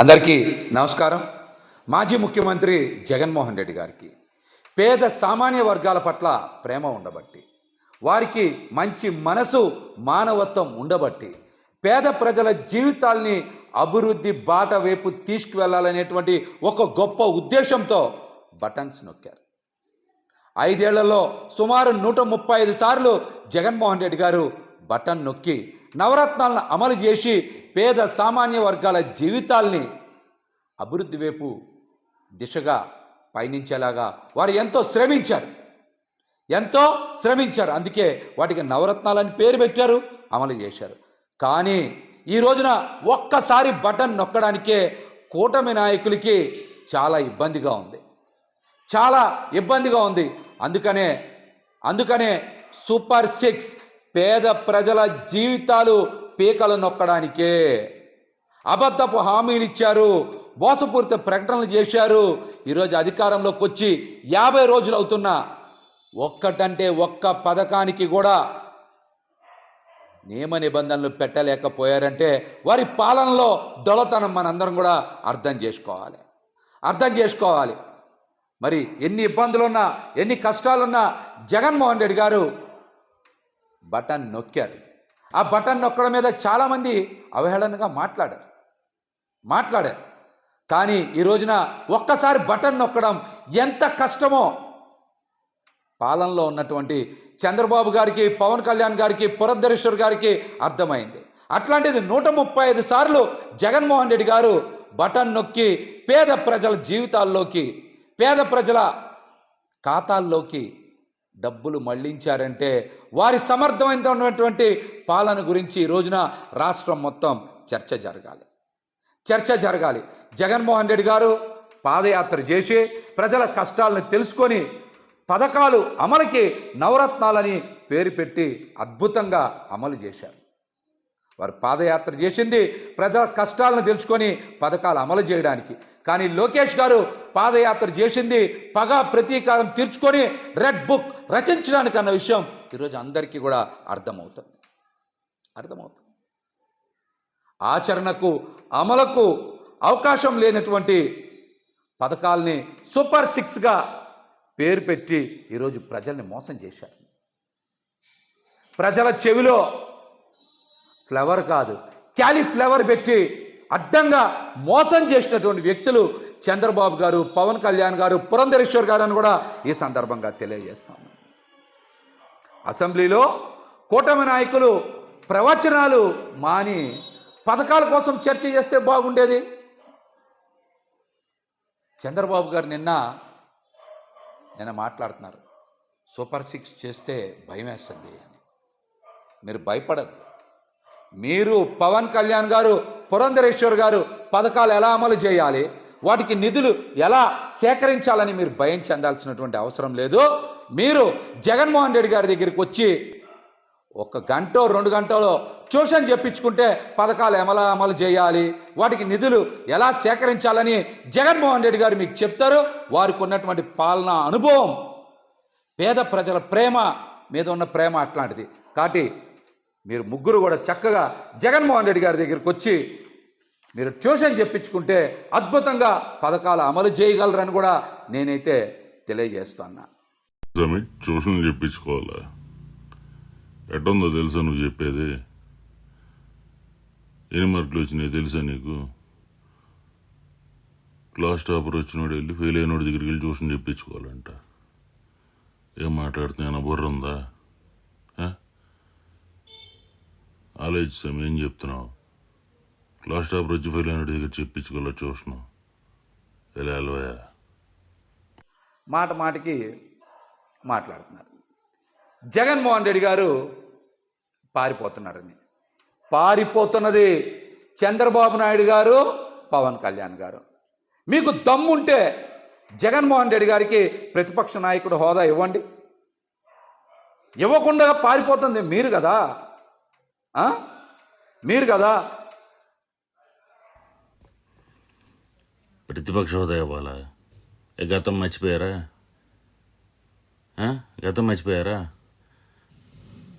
అందరికీ నమస్కారం. మాజీ ముఖ్యమంత్రి జగన్మోహన్ రెడ్డి గారికి పేద సామాన్య వర్గాల పట్ల ప్రేమ ఉండబట్టి వారికి మంచి మనసు మానవత్వం ఉండబట్టి పేద ప్రజల జీవితాల్ని అభివృద్ధి బాట వైపు తీసుకువెళ్ళాలనేటువంటి ఒక గొప్ప ఉద్దేశంతో బటన్స్ నొక్కారు. ఐదేళ్ళలో సుమారు నూట ముప్పై ఐదు సార్లు జగన్మోహన్ రెడ్డి గారు బటన్ నొక్కి నవరత్నాలను అమలు చేసి పేద సామాన్య వర్గాల జీవితాల్ని అభివృద్ధి వైపు దిశగా పయనించేలాగా వారు ఎంతో శ్రమించారు. ఎంతో శ్రమించారు. అందుకే వాటికి నవరత్నాలని పేరు పెట్టారు అమలు చేశారు. కానీ ఈ రోజున ఒక్కసారి బటన్ నొక్కడానికే కూటమి నాయకులకి చాలా ఇబ్బందిగా ఉంది. చాలా ఇబ్బందిగా ఉంది. అందుకనే అందుకనే సూపర్ సిక్స్ పేద ప్రజల జీవితాలు పీకలు నొక్కడానికే అబద్ధపు హామీలు ఇచ్చారు మోసపూరిత ప్రకటనలు చేశారు. ఈరోజు అధికారంలోకి వచ్చి యాభై రోజులు అవుతున్నా. ఒక్కటంటే ఒక్క పథకానికి కూడా నియమ నిబంధనలు పెట్టలేకపోయారంటే వారి పాలనలో దొలతనం మనందరం కూడా అర్థం చేసుకోవాలి. అర్థం చేసుకోవాలి. మరి ఎన్ని ఇబ్బందులున్నా ఎన్ని కష్టాలున్నా జగన్మోహన్ రెడ్డి గారు బటన్ నొక్కారు. ఆ బటన్ నొక్కడం మీద చాలామంది అవహేళనగా మాట్లాడారు. మాట్లాడారు. కానీ ఈ రోజున ఒక్కసారి బటన్ నొక్కడం ఎంత కష్టమో! పాలనలో ఉన్నటువంటి చంద్రబాబు గారికి పవన్ కళ్యాణ్ గారికి పురంధరేశ్వర్ గారికి అర్థమైంది. అట్లాంటిది నూట ముప్పై ఐదు సార్లు జగన్మోహన్ రెడ్డి గారు బటన్ నొక్కి పేద ప్రజల జీవితాల్లోకి పేద ప్రజల ఖాతాల్లోకి డబ్బులు మళ్ళించారంటే వారి సమర్థమైనటువంటి పాలన గురించి ఈ రోజున రాష్ట్రం మొత్తం చర్చ జరగాలి. చర్చ జరగాలి. జగన్మోహన్ రెడ్డి గారు పాదయాత్ర చేసి ప్రజల కష్టాలను తెలుసుకొని పథకాలు అమలుకి నవరత్నాలని పేరు పెట్టి అద్భుతంగా అమలు చేశారు. వారు పాదయాత్ర చేసింది ప్రజల కష్టాలను తెలుసుకొని పథకాలు అమలు చేయడానికి. కానీ లోకేష్ గారు పాదయాత్ర చేసింది పగ ప్రతీకారం తీర్చుకొని రెడ్ బుక్ రచించడానికి అన్న విషయం ఈరోజు అందరికీ కూడా అర్థమవుతుంది. అర్థమవుతుంది. ఆచరణకు అమలకు అవకాశం లేనటువంటి పథకాల్ని సూపర్ సిక్స్గా పేరు పెట్టి ఈరోజు ప్రజల్ని మోసం చేశారు. ప్రజల చెవిలో ఫ్లవర్ కాదు. క్యాలీఫ్లవర్ పెట్టి అడ్డంగా మోసం చేసినటువంటి వ్యక్తులు చంద్రబాబు గారు పవన్ కళ్యాణ్ గారు పురంధరేశ్వర్ గారు అని కూడా ఈ సందర్భంగా తెలియజేస్తాము అసెంబ్లీలో కూటమి నాయకులు ప్రవచనాలు మాని పథకాల కోసం చర్చ చేస్తే బాగుండేది. చంద్రబాబు గారు నిన్న నిన్న మాట్లాడుతున్నారు. సూపర్ సిక్స్ చేస్తే భయం వేస్తుంది అని. మీరు భయపడద్దు. మీరు పవన్ కళ్యాణ్ గారు పురంధరేశ్వర్ గారు పథకాలు ఎలా అమలు చేయాలి? వాటికి నిధులు ఎలా సేకరించాలని మీరు భయం చెందాల్సినటువంటి అవసరం లేదు. మీరు జగన్మోహన్ రెడ్డి గారి దగ్గరికి వచ్చి ఒక గంట రెండు గంటలో ట్యూషన్ చెప్పించుకుంటే పథకాలు ఎలా అమలు చేయాలి? వాటికి నిధులు ఎలా సేకరించాలని జగన్మోహన్ రెడ్డి గారు మీకు చెప్తారు. వారికి ఉన్నటువంటి పాలనా అనుభవం పేద ప్రజల ప్రేమ మీద ఉన్న ప్రేమ అట్లాంటిది. కాబట్టి మీరు ముగ్గురు కూడా చక్కగా జగన్మోహన్ రెడ్డి గారి దగ్గరికి వచ్చి మీరు ట్యూషన్ చెప్పించుకుంటే అద్భుతంగా పథకాలు అమలు చేయగలరని కూడా నేనైతే తెలియజేస్తున్నా. ట్యూషన్ చెప్పించుకోవాలా? ఎట్టుందో తెలుసా నువ్వు చెప్పేది? ఎన్ని మార్కులు వచ్చినాయి తెలుసా నీకు? క్లాస్ టాపర్ వచ్చినోడు వెళ్ళి ఫెయిల్ అయినోడి దగ్గరికి వెళ్ళి ట్యూషన్ చెప్పించుకోవాలంట. ఏం మాట్లాడుతున్నా బుర్ర ఉందా ఆ? ఆలోచిస్తాం ఏం చెప్తున్నావు? క్లాస్ టాప్ వచ్చి ఫెయిల్ అయినోడి దగ్గర చెప్పించుకోలే చూసినాం ఎలా అలవయా? మాట మాటకి మాట్లాడుతున్నారు. జగన్మోహన్ రెడ్డి గారు పారిపోతున్నారని. పారిపోతున్నది చంద్రబాబు నాయుడు గారు పవన్ కళ్యాణ్ గారు. మీకు దమ్ముంటే జగన్మోహన్ రెడ్డి గారికి ప్రతిపక్ష నాయకుడు హోదా ఇవ్వండి. ఇవ్వకుండా పారిపోతుంది మీరు కదా. మీరు కదా? ప్రతిపక్ష హోదా ఇవ్వాలా? ఏ గతం మర్చిపోయారా? గతం మర్చిపోయారా?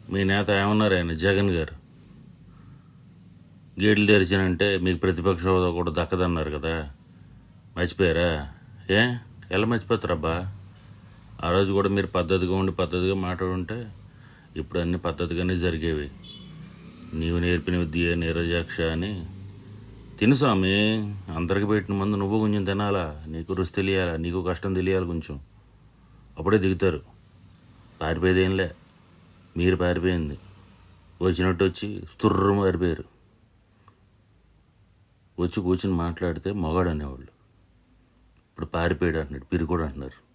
మీ నేత ఏమన్నారు ఆయన? జగన్ గారు. గేట్లు తెరిచినంటే మీకు ప్రతిపక్ష హోదా కూడా దక్కదన్నారు కదా. మర్చిపోయారా? ఏ? ఎలా మర్చిపోతారబ్బా ఆ రోజు కూడా మీరు పద్ధతిగా ఉండి పద్ధతిగా మాట్లాడుంటే ఇప్పుడు అన్ని పద్ధతిగానే జరిగేవి. నీవు నేర్పిన విద్య నీరజాక్ష అని. తిను స్వామి అందరికి పెట్టిన మందు నువ్వు కొంచెం తినాలా? నీకు రుచి తెలియాలా? నీకు కష్టం తెలియాలి కొంచెం. అప్పుడే దిగుతారు. పారిపోయేది ఏంలే మీరు పారిపోయింది. వచ్చినట్టు వచ్చి తుర్రు పారిపోయారు. వచ్చి కూర్చుని మాట్లాడితే మొగాడు అనేవాళ్ళు. ఇప్పుడు పారిపోయాడు అంటున్నాడు పిరికోడు అంటున్నారు.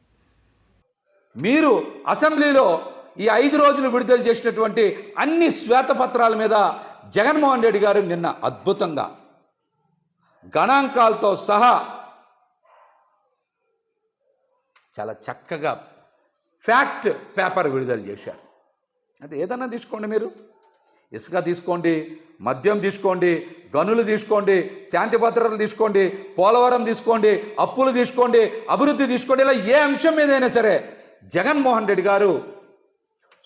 మీరు అసెంబ్లీలో ఈ ఐదు రోజులు విడుదల చేసినటువంటి అన్ని శ్వేతపత్రాల మీద జగన్మోహన్ రెడ్డి గారు నిన్న అద్భుతంగా గణాంకాలతో సహా చాలా చక్కగా ఫ్యాక్ట్ పేపర్ విడుదల చేశారు. అది ఏదన్నా తీసుకోండి మీరు. ఇసుక తీసుకోండి మద్యం తీసుకోండి గనులు తీసుకోండి శాంతి భద్రతలు తీసుకోండి పోలవరం తీసుకోండి అప్పులు తీసుకోండి అభివృద్ధి తీసుకోండి ఇలా ఏ అంశం మీదైనా సరే జగన్మోహన్ రెడ్డి గారు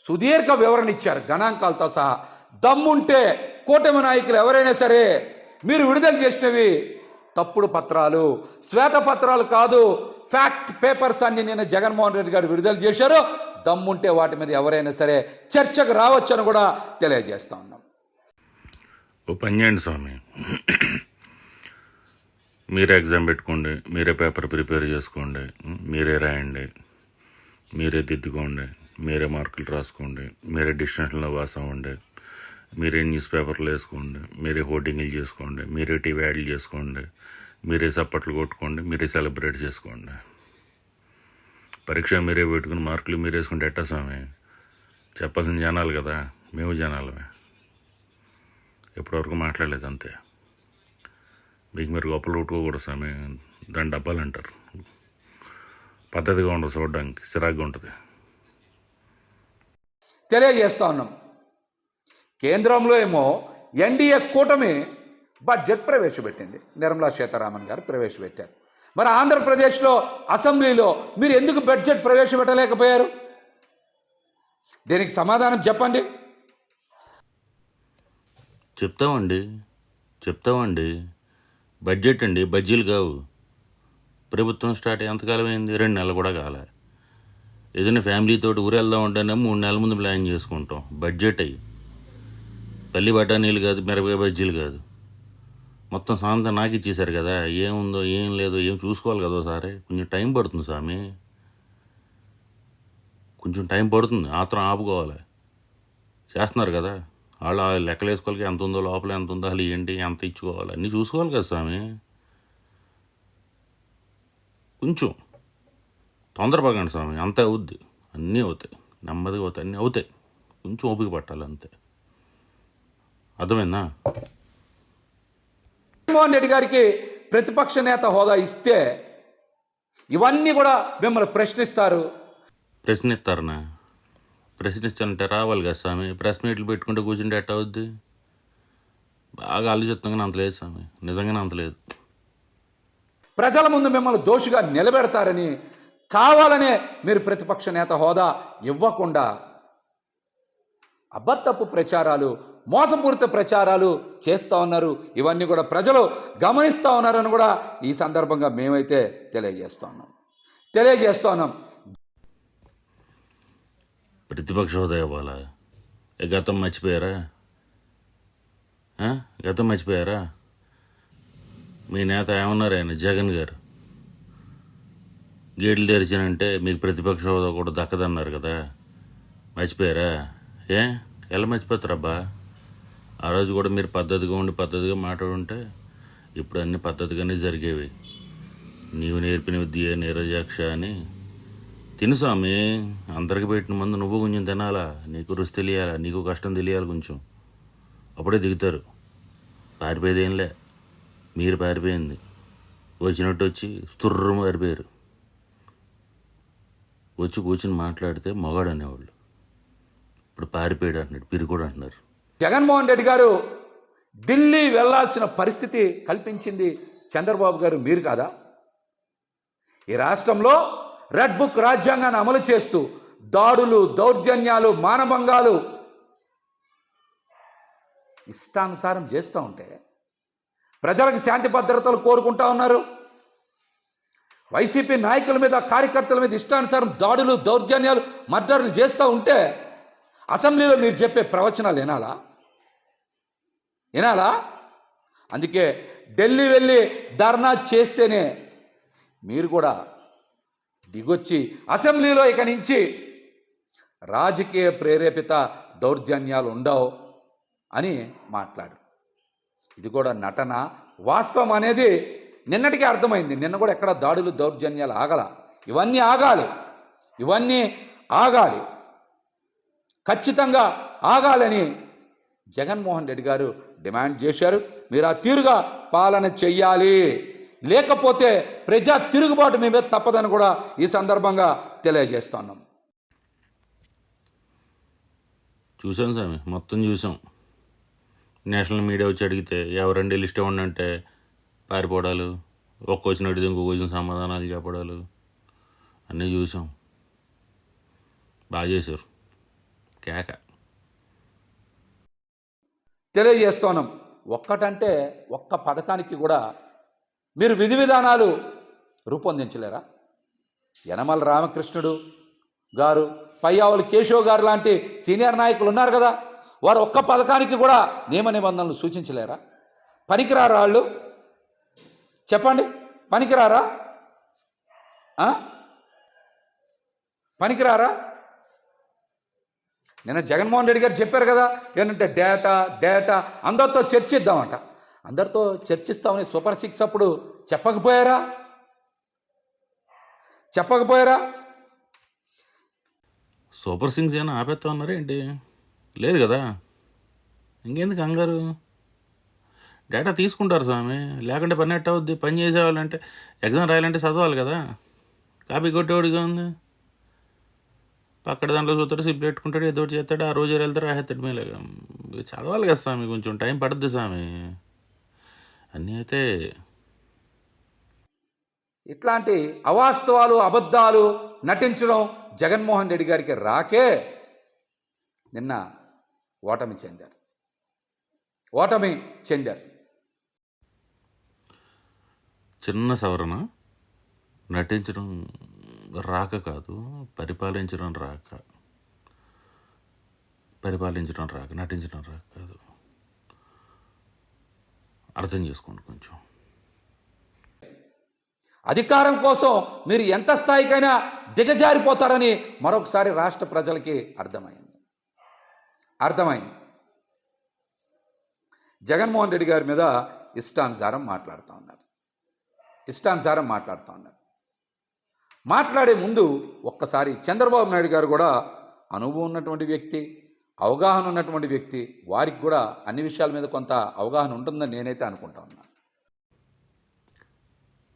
సుదీర్ఘ వివరణ ఇచ్చారు. గణాంకాలతో సహా. దమ్ముంటే కూటమి నాయకులు ఎవరైనా సరే మీరు విడుదల చేసినవి తప్పుడు పత్రాలు శ్వేతపత్రాలు కాదు ఫ్యాక్ట్ పేపర్స్ అన్ని నేను జగన్మోహన్ రెడ్డి గారు విడుదల చేశారు. దమ్ముంటే వాటి మీద ఎవరైనా సరే చర్చకు రావచ్చని కూడా తెలియజేస్తా ఉన్నాం. ఓ పనిచేయండి స్వామి. మీరే ఎగ్జామ్ పెట్టుకోండి మీరే పేపర్ ప్రిపేర్ చేసుకోండి మీరే రాయండి మీరే దిద్దుకోండి. మీరే మార్కులు రాసుకోండి మీరే డిస్టింక్షన్లో పాస్ అవ్వండి మీరే న్యూస్ పేపర్లు వేసుకోండి మీరే హోర్డింగ్లు చేసుకోండి మీరే టీవీ యాడ్లు చేసుకోండి మీరే చప్పట్లు కొట్టుకోండి మీరే సెలబ్రేట్ చేసుకోండి. పరీక్ష మీరే పెట్టుకుని మార్కులు మీరు వేసుకుంటే ఎట్టా స్వామి? చెప్పాల్సిన జనాలు కదా మేము జనాలమే. ఇప్పటివరకు మాట్లాడలేదు అంతే. మీకు మీరు గొప్పలు కొట్టుకోకూడదు స్వామి దాని డబ్బాలు అంటారు పద్ధతిగా ఉండదు చూడడానికి సిరాగ్గా ఉంటుంది. తెలియజేస్తా ఉన్నాం. కేంద్రంలో ఏమో ఎన్డీఏ కూటమి బడ్జెట్ ప్రవేశపెట్టింది. నిర్మలా సీతారామన్ గారు ప్రవేశపెట్టారు. మరి ఆంధ్రప్రదేశ్లో అసెంబ్లీలో మీరు ఎందుకు బడ్జెట్ ప్రవేశపెట్టలేకపోయారు? దీనికి సమాధానం చెప్పండి. చెప్తామండి. చెప్తామండి. బడ్జెట్ అండి బజ్జీలు కావు. ప్రభుత్వం స్టార్ట్ ఎంతకాలం అయింది రెండు నెలలు కూడా కాలే. ఏదైనా ఫ్యామిలీతో ఊరు వెళ్దాం ఉంటేనే మూడు నెలల ముందు ప్లాన్ చేసుకుంటాం. బడ్జెట్ అయ్యి పల్లి బఠానీలు కాదు మిరపకాయ బజ్జీలు కాదు. మొత్తం సాంతా నాకు ఇచ్చేశారు కదా ఏముందో ఏం లేదో ఏం చూసుకోవాలి కదా సారే కొంచెం టైం పడుతుంది స్వామి. కొంచెం టైం పడుతుంది ఆత్రం ఆపుకోవాలి. చేస్తున్నారు కదా. వాళ్ళు లెక్కలు వేసుకోవాలి ఎంత ఉందో లోపల ఎంత ఉందో అసలు ఏంటి ఎంత ఇచ్చుకోవాలి అన్నీ చూసుకోవాలి కదా స్వామి. కొంచెం. తొందరపడకండి స్వామి అంతే అవుద్ది. అన్నీ అవుతాయి. నెమ్మదిగా అవుతాయి. అన్నీ అవుతాయి. కొంచెం ఓపిక పట్టాలి అంతే. అర్థమైందా? జగన్మోహన్ రెడ్డి గారికి ప్రతిపక్ష నేత హోదా ఇస్తే ఇవన్నీ కూడా మిమ్మల్ని ప్రశ్నిస్తారు. ప్రశ్నిస్తారనా? ప్రశ్నిస్తానంటే రావాలి కదా స్వామి. ప్రెస్ మీట్లు పెట్టుకుంటే కూర్చుంటే ఎట్ట అవుద్ది? బాగా ఆలోచిస్తాం అంత లేదు స్వామి. నిజంగానే అంత లేదు. ప్రజల ముందు మిమ్మల్ని దోషిగా నిలబెడతారని కావాలనే మీరు ప్రతిపక్ష నేత హోదా ఇవ్వకుండా అబద్ధపు ప్రచారాలు మోసపూరిత ప్రచారాలు చేస్తూ ఉన్నారు. ఇవన్నీ కూడా ప్రజలు గమనిస్తూ ఉన్నారని కూడా ఈ సందర్భంగా మేమైతే తెలియజేస్తూ ఉన్నాం. తెలియజేస్తూ ఉన్నాం. ప్రతిపక్ష హోదా ఇవ్వాలా? గతం మర్చిపోయారా? గతం మర్చిపోయారా? మీ నేత ఏమన్నారు ఆయన? జగన్ గారు? గేట్లు తెరిచానంటే మీకు ప్రతిపక్ష హోదా కూడా దక్కదన్నారు కదా. మర్చిపోయారా? ఏ? ఎలా మర్చిపోతారబ్బా? ఆ రోజు కూడా మీరు పద్ధతిగా ఉండి పద్ధతిగా మాట్లాడుంటే ఇప్పుడు అన్ని పద్ధతిగానే జరిగేవి. నీవు నేర్పిన విద్య నీరజాక్ష అని. తిను స్వామి అందరికి పెట్టిన మందు నువ్వు కొంచెం తినాలా? నీకు రుచి తెలియాలా? నీకు కష్టం తెలియాలి కొంచెం. అప్పుడే దిగుతారు. పారిపోయేది ఏంలే మీరు పారిపోయింది. వచ్చినట్టు వచ్చి తుర్రు పారిపోయారు వచ్చి కూర్చుని మాట్లాడితే మొగాడు అనేవాళ్ళు. ఇప్పుడు పారిపోయాడు అంటున్నాడు పిరికోడు అంటున్నారు. జగన్మోహన్ రెడ్డి గారు ఢిల్లీ వెళ్ళాల్సిన పరిస్థితి కల్పించింది చంద్రబాబు గారు మీరు కాదా? ఈ రాష్ట్రంలో రెడ్ బుక్ రాజ్యాంగాన్ని అమలు చేస్తూ దాడులు దౌర్జన్యాలు మానభంగాలు ఇష్టానుసారం చేస్తూ ఉంటే ప్రజలకు శాంతి భద్రతలు కోరుకుంటా ఉన్నారు. వైసీపీ నాయకుల మీద కార్యకర్తల మీద ఇష్టానుసారం దాడులు దౌర్జన్యాలు మర్డర్లు చేస్తూ ఉంటే అసెంబ్లీలో మీరు చెప్పే ప్రవచనాలు వినాలా? వినాలా? అందుకే ఢిల్లీ వెళ్ళి ధర్నా చేస్తేనే మీరు కూడా దిగొచ్చి అసెంబ్లీలో ఇక నుంచి రాజకీయ ప్రేరేపిత దౌర్జన్యాలు ఉండవు అని మాట్లాడు. ఇది కూడా నటన. వాస్తవం అనేది నిన్నటికే అర్థమైంది. నిన్న కూడా ఎక్కడ దాడులు దౌర్జన్యాలు ఆగల. ఇవన్నీ ఆగాలి. ఇవన్నీ ఆగాలి. ఖచ్చితంగా ఆగాలని జగన్మోహన్ రెడ్డి గారు డిమాండ్ చేశారు. మీరు ఆ తీరుగా పాలన చెయ్యాలి. లేకపోతే ప్రజా తిరుగుబాటు మీ మీద తప్పదని కూడా ఈ సందర్భంగా తెలియజేస్తున్నాం. చూసాం స్వామి మొత్తం చూసాం నేషనల్ మీడియా వచ్చి అడిగితే ఎవరండి లిస్ట్ ఇవ్వండి అంటే పారిపోవడాలు ఒక్క క్వశ్చన్ అడిగితే ఇంకో క్వశ్చన్ సమాధానాలు చెప్పడాలు అన్నీ చూసాం. బాగా చేశారు. కేక. తెలియజేస్తున్నాం ఒక్కటంటే ఒక్క పథకానికి కూడా మీరు విధి విధానాలు రూపొందించలేరా? యనమల రామకృష్ణుడు గారు పయ్యావులు కేశవ్ గారు లాంటి సీనియర్ నాయకులు ఉన్నారు కదా వారు ఒక్క పథకానికి కూడా నియమ నిబంధనలు సూచించలేరా? పనికిరారాళ్ళు చెప్పండి. పనికిరారా? పనికిరారా? నిన్న జగన్మోహన్ రెడ్డి గారు చెప్పారు కదా ఏంటంటే డేటా డేటా అందరితో చర్చిద్దామంట. అందరితో చర్చిస్తామని సూపర్ సిక్స్ అప్పుడు చెప్పకపోయారా? చెప్పకపోయారా? సూపర్ సింగ్స్ ఏమైనా ఆపేస్తా ఉన్నారా ఏంటి? లేదు కదా. ఇంకెందుకు కంగారు డేటా తీసుకుంటారు స్వామి. లేకుంటే పని ఎట్ట అవుద్ది? పని చేసేవాళ్ళంటే ఎగ్జామ్ రాయాలంటే చదవాలి కదా. కాపీ కొట్టేవాడిగా ఉంది. పక్కడ దాంట్లో చూస్తాడు సిప్ పెట్టుకుంటాడు ఏదో ఒకటి చేస్తాడు ఆ రోజు వెళ్తాడు రాసేస్తాడు మేలే చదవాలి కదా స్వామి కొంచెం టైం పడుద్ది స్వామి. అన్నీ అయితే ఇట్లాంటి అవాస్తవాలు అబద్ధాలు నటించడం జగన్మోహన్ రెడ్డి గారికి రాకే నిన్న ఓటమి చెందారు. ఓటమి చెందారు. చిన్న సవరణ. నటించడం రాక కాదు పరిపాలించడం రాక. పరిపాలించడం రాక నటించడం రాక కాదు. అర్థం చేసుకోండి కొంచెం. అధికారం కోసం మీరు ఎంత స్థాయికైనా దిగజారిపోతారని మరొకసారి రాష్ట్ర ప్రజలకి అర్థమైంది. అర్థమైంది. జగన్మోహన్ రెడ్డి గారి మీద ఇష్టానుసారం మాట్లాడుతూ ఉన్నారు. ఇష్టానుసారం మాట్లాడుతూ ఉన్నారు. మాట్లాడే ముందు ఒక్కసారి చంద్రబాబు నాయుడు గారు కూడా అనుభవం ఉన్నటువంటి వ్యక్తి అవగాహన ఉన్నటువంటి వ్యక్తి వారికి కూడా అన్ని విషయాల మీద కొంత అవగాహన ఉంటుందని నేనైతే అనుకుంటా ఉన్నాను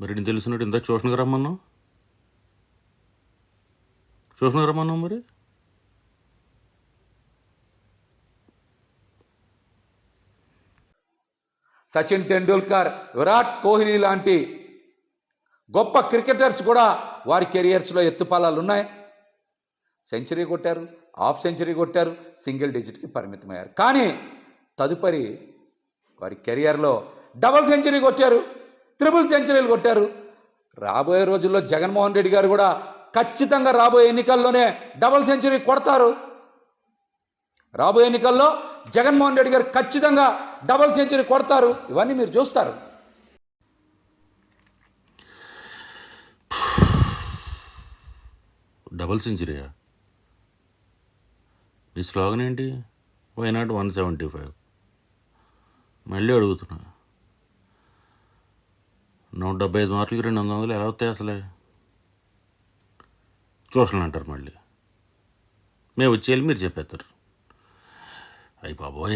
మరి నేను తెలిసినట్టు ఇంత ట్యూషన్కి రమ్మన్నావు? ట్యూషన్కి రమ్మన్నావు మరి? సచిన్ టెండూల్కర్ విరాట్ కోహ్లీ లాంటి గొప్ప క్రికెటర్స్ కూడా వారి కెరియర్స్లో ఎత్తుపాలాలు ఉన్నాయి సెంచరీ కొట్టారు హాఫ్ సెంచరీ కొట్టారు సింగిల్ డిజిట్కి పరిమితమయ్యారు. కానీ తదుపరి వారి కెరియర్లో డబుల్ సెంచరీ కొట్టారు త్రిబుల్ సెంచరీలు కొట్టారు. రాబోయే రోజుల్లో జగన్మోహన్ రెడ్డి గారు కూడా ఖచ్చితంగా రాబోయే ఎన్నికల్లోనే డబుల్ సెంచరీ కొడతారు. రాబోయే ఎన్నికల్లో జగన్మోహన్ రెడ్డి గారు ఖచ్చితంగా డబుల్ సెంచరీ కొడతారు. ఇవన్నీ మీరు చూస్తారు. డబల్ సెంచరీయా? మీ స్లోగన్ ఏంటి? Why not one seventy five మళ్ళీ అడుగుతున్నా. నూట డెబ్బై ఐదు మార్కులకి రెండు వందలు ఎలా వస్తాయి అసలే? ట్యూషన్లు అంటారు మళ్ళీ. మేము వచ్చేయాలి మీరు చెప్పేస్తారు. అయ్యి బాబోయ్.